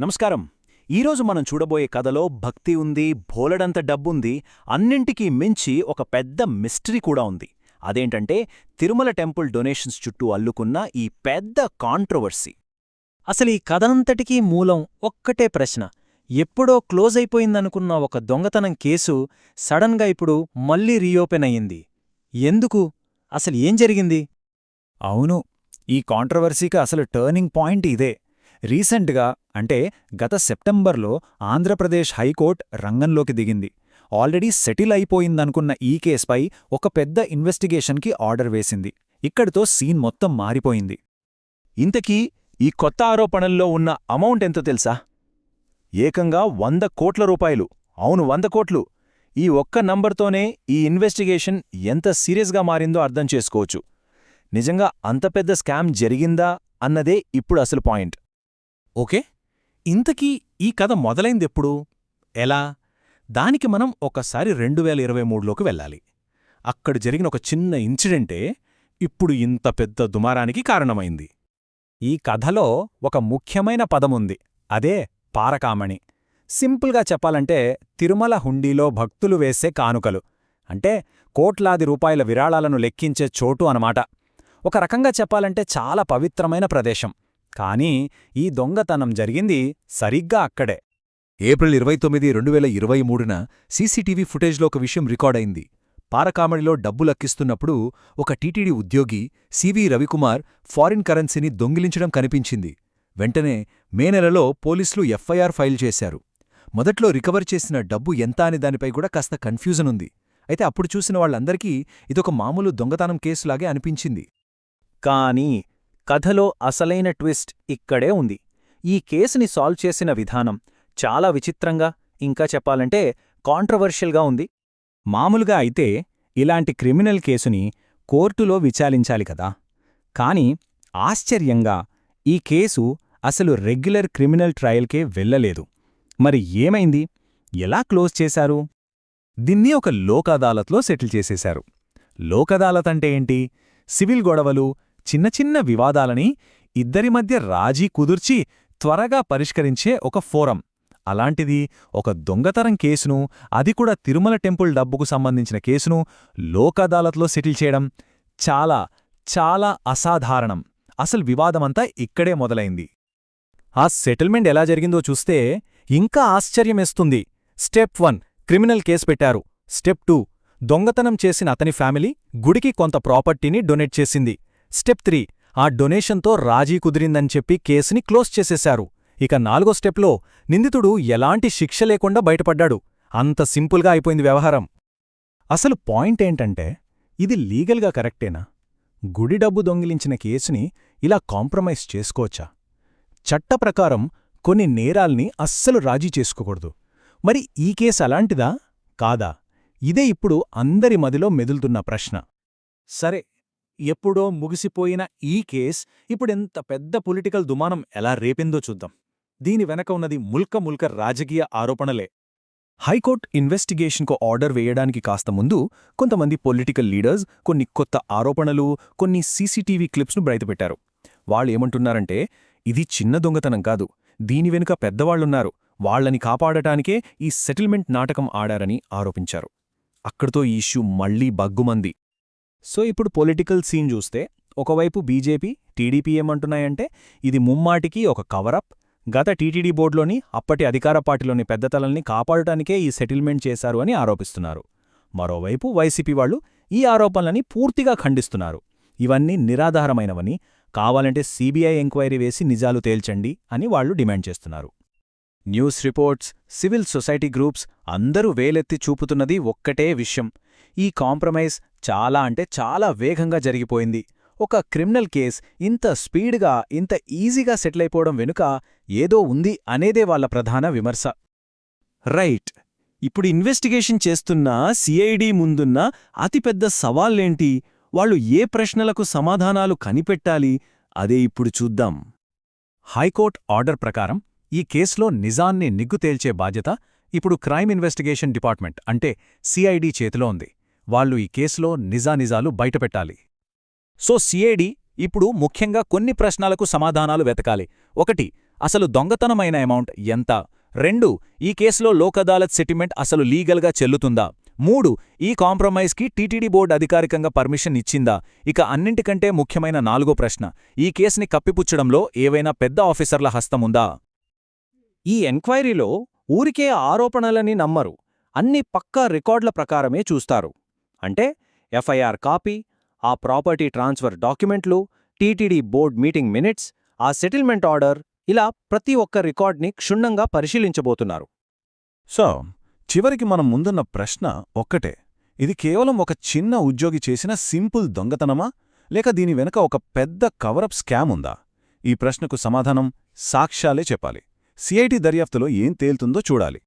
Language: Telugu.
నమస్కారం. ఈరోజు మనం చూడబోయే కథలో భక్తి ఉంది బోలెడంత డబ్బుంది అన్నింటికీ మించి ఒక పెద్ద మిస్టరీ కూడా ఉంది. అదేంటంటే తిరుమల టెంపుల్ డొనేషన్స్ చుట్టూ అల్లుకున్న ఈ పెద్ద కాంట్రవర్సీ. అసలు ఈ కథనంతటికీ మూలం ఒక్కటే ప్రశ్న. ఎప్పుడో క్లోజ్ అయిపోయిందనుకున్న ఒక దొంగతనం కేసు సడన్గా ఇప్పుడు మళ్ళీ రీఓపెన్ అయ్యింది. ఎందుకు? అసలు ఏం జరిగింది? అవును. ఈ కాంట్రవర్సీకి అసలు టర్నింగ్ పాయింట్ ఇదే. రీసెంట్గా అంటే గత సెప్టెంబర్లో ఆంధ్రప్రదేశ్ హైకోర్టు రంగంలోకి దిగింది. ఆల్రెడీ సెటిల్ అయిపోయిందనుకున్న ఈ కేసుపై ఒక పెద్ద ఇన్వెస్టిగేషన్కి ఆర్డర్ వేసింది. ఇక్కడితో సీన్ మొత్తం మారిపోయింది. ఇంతకీ ఈ కొత్త ఆరోపణల్లో ఉన్న అమౌంట్ ఎంతో తెలుసా? ఏకంగా వంద కోట్ల రూపాయలు. అవును వంద కోట్లు. ఈ ఒక్క నంబర్తోనే ఈ ఇన్వెస్టిగేషన్ ఎంత సీరియస్గా మారిందో అర్థం చేసుకోవచ్చు. నిజంగా అంత పెద్ద స్కామ్ జరిగిందా అన్నదే ఇప్పుడు అసలు పాయింట్. ఓకే? ఇంతకీ ఈ కథ మొదలైందెప్పుడు? ఎలా? దానికి మనం ఒకసారి రెండు వేల ఇరవై మూడులోకి వెళ్ళాలి. అక్కడ జరిగిన ఒక చిన్న ఇన్సిడెంటే ఇప్పుడు ఇంత పెద్ద దుమారానికి కారణమైంది. ఈ కథలో ఒక ముఖ్యమైన పదముంది. అదే పారకామణి. సింపుల్గా చెప్పాలంటే తిరుమల హుండీలో భక్తులు వేసే కానుకలు. అంటే కోట్లాది రూపాయల విరాళాలను లెక్కించే చోటు అనమాట. ఒక రకంగా చెప్పాలంటే చాలా పవిత్రమైన ప్రదేశం. కానీ ఈ దొంగతనం జరిగింది సరిగ్గా అక్కడే. ఏప్రిల్ ఇరవై తొమ్మిది రెండు వేల ఇరవై మూడున సీసీటీవీ ఫుటేజ్లో ఒక విషయం రికార్డైంది పారకామడిలో డబ్బులక్కిస్తున్నప్పుడు ఒక టీటీడీ ఉద్యోగి సివి రవికుమార్ ఫారిన్ కరెన్సీని దొంగిలించడం కనిపించింది. వెంటనే మే నెలలో పోలీసులు ఎఫ్ఐఆర్ ఫైల్ చేశారు. మొదట్లో రికవర్ చేసిన డబ్బు ఎంత అనే దానిపై కూడా కాస్త కన్ఫ్యూజన్ ఉంది. అయితే అప్పుడు చూసిన వాళ్ళందరికీ ఇదొక మామూలు దొంగతనం కేసులాగే అనిపించింది. కానీ కథలో అసలైన ట్విస్ట్ ఇక్కడే ఉంది. ఈ కేసుని సాల్వ్ చేసిన విధానం చాలా విచిత్రంగా ఇంకా చెప్పాలంటే కాంట్రవర్షియల్గా ఉంది. మామూలుగా అయితే ఇలాంటి క్రిమినల్ కేసుని కోర్టులో విచారించాలి కదా. కాని ఆశ్చర్యంగా ఈ కేసు అసలు రెగ్యులర్ క్రిమినల్ ట్రయల్కే వెళ్ళలేదు మరి ఏమైంది? ఎలా క్లోజ్ చేశారు? దీన్ని ఒక లోక్ అదాలత్లో సెటిల్ చేసేశారు. లోక్ అదాలత్ అంటే ఏంటి? సివిల్ గొడవలు చిన్న చిన్న వివాదాలని ఇద్దరి మధ్య రాజీ కుదుర్చి త్వరగా పరిష్కరించే ఒక ఫోరం. అలాంటిది ఒక దొంగతనం కేసును అది కూడా తిరుమల టెంపుల్ డబ్బుకు సంబంధించిన కేసును లోక్ అదాలత్లో సెటిల్ చేయడం చాలా చాలా అసాధారణం. అసలు వివాదమంతా ఇక్కడే మొదలైంది. ఆ సెటిల్మెంట్ ఎలా జరిగిందో చూస్తే ఇంకా ఆశ్చర్యమేస్తుంది. స్టెప్ వన్ క్రిమినల్ కేసు పెట్టారు. స్టెప్ టూ దొంగతనం చేసిన అతని ఫ్యామిలీ గుడికి కొంత ప్రాపర్టీని డొనేట్ చేసింది. Step three. ఆ డొనేషన్తో రాజీ కుదిరిందని చెప్పి కేసుని క్లోజ్ చేసేశారు. ఇక నాలుగో స్టెప్లో నిందితుడు ఎలాంటి శిక్ష లేకుండా బయటపడ్డాడు. అంత సింపుల్గా అయిపోయింది వ్యవహారం. అసలు పాయింట్ ఏంటంటే ఇది లీగల్గా కరెక్టేనా? గుడి డబ్బు దొంగిలించిన కేసుని ఇలా కాంప్రమైజ్ చేసుకోవచ్చా? చట్ట ప్రకారం కొన్ని నేరాల్ని అస్సలు రాజీ చేసుకోకూడదు. మరి ఈ కేసు అలాంటిదా? కాదా? ఇదే ఇప్పుడు అందరి మదిలో మెదులుతున్న ప్రశ్న. సరే ఎప్పుడో ముగిసిపోయిన ఈ కేస్ ఇప్పుడెంత పెద్ద పొలిటికల్ దుమానం ఎలా రేపిందో చూద్దాం. దీని వెనక ఉన్నది ముల్క ముల్క రాజకీయ ఆరోపణలే. హైకోర్టు ఇన్వెస్టిగేషన్కు ఆర్డర్ వేయడానికి కాస్త ముందు కొంతమంది పొలిటికల్ లీడర్స్ కొన్ని కొత్త ఆరోపణలు కొన్ని సీసీటీవీ క్లిప్స్ను బయటపెట్టారు. వాళ్ళేమంటున్నారంటే ఇది చిన్న దొంగతనం కాదు. దీని వెనుక పెద్దవాళ్ళున్నారు వాళ్ళని కాపాడటానికే ఈ సెటిల్మెంట్ నాటకం ఆడారని ఆరోపించారు. అక్కడితో ఈ ఇష్యూ మళ్ళీ బగ్గుమంది. సో ఇప్పుడు పొలిటికల్ సీన్ చూస్తే ఒకవైపు బీజేపీ టీడీపీ ఏమంటున్నాయంటే ఇది ముమ్మాటికి ఒక కవరప్. గత టీటీడీ బోర్డులోని అప్పటి అధికార పార్టీలోని పెద్దతలల్ని కాపాడటానికే ఈ సెటిల్మెంట్ చేశారు అని ఆరోపిస్తున్నారు. మరోవైపు వైసీపీ వాళ్ళు ఈ ఆరోపణలని పూర్తిగా ఖండిస్తున్నారు. ఇవన్నీ నిరాధారమైనవని కావాలంటే సీబీఐ ఎంక్వైరీ వేసి నిజాలు తేల్చండి అని వాళ్ళు డిమాండ్ చేస్తున్నారు. News reports civil society groups అందరూ వేలెత్తి చూపుతున్నది ఒక్కటే విషయం. ఈ కాంప్రమైజ్ చాలా అంటే చాలా వేగంగా జరిగిపోయింది. ఒక క్రిమినల్ కేస్ ఇంత స్పీడ్గా ఇంత ఈజీగా సెటిల్ అయిపోవడం వెనుక ఏదో ఉంది అనేదే వాళ్ళ ప్రధాన విమర్శ. రైట్. ఇప్పుడు ఇన్వెస్టిగేషన్ చేస్తున్న సిఐడి ముందున్న అతిపెద్ద సవాళ్ళేంటి వాళ్ళు ఏ ప్రశ్నలకు సమాధానాలు కనిపెట్టాలి? అదే ఇప్పుడు చూద్దాం. హైకోర్ట్ ఆర్డర్ ప్రకారం ఈ కేసులో నిజాన్ని నిగ్గు తేల్చే బాధ్యత ఇప్పుడు క్రైమ్ ఇన్వెస్టిగేషన్ డిపార్ట్మెంట్ అంటే సిఐడి చేతిలో ఉంది. వాళ్ళు ఈ కేసులో నిజానిజాలు బయటపెట్టాలి. సో సిఐడి ఇప్పుడు ముఖ్యంగా కొన్ని ప్రశ్నలకు సమాధానాలు వెతకాలి. ఒకటి అసలు దొంగతనమైన అమౌంట్ ఎంత? రెండు ఈ కేసులో లోక్ అదాలత్ సెటిల్మెంట్ అసలు లీగల్గా చెల్లుతుందా? మూడు ఈ కాంప్రమైజ్కి టీటీడీ బోర్డు అధికారికంగా పర్మిషన్ ఇచ్చిందా? ఇక అన్నింటికంటే ముఖ్యమైన నాలుగో ప్రశ్న ఈ కేసుని కప్పిపుచ్చడంలో ఏవైనా పెద్ద ఆఫీసర్ల హస్తముందా ఈ ఎంక్వైరీలో ఊరికే ఆరోపణలని నమ్మరు. అన్ని పక్కా రికార్డుల ప్రకారమే చూస్తారు. అంటే ఎఫ్ఐఆర్ కాపీ ఆ ప్రాపర్టీ ట్రాన్స్ఫర్ డాక్యుమెంట్లు టీటీడీ బోర్డ్ మీటింగ్ మినిట్స్ ఆ సెటిల్మెంట్ ఆర్డర్ ఇలా ప్రతి ఒక్క రికార్డ్ని క్షుణ్ణంగా పరిశీలించబోతున్నారు. సో చివరికి మనం ముందున్న ప్రశ్న ఒక్కటే. ఇది కేవలం ఒక చిన్న ఉద్యోగి చేసిన సింపుల్ దొంగతనమా? లేక దీని వెనుక ఒక పెద్ద కవరప్ స్కామ్ ఉందా? ఈ ప్రశ్నకు సమాధానం సాక్ష్యాలే చెప్పాలి. సిఐటి దర్యాప్తులో ఏం తేలుతుందో చూడాలి.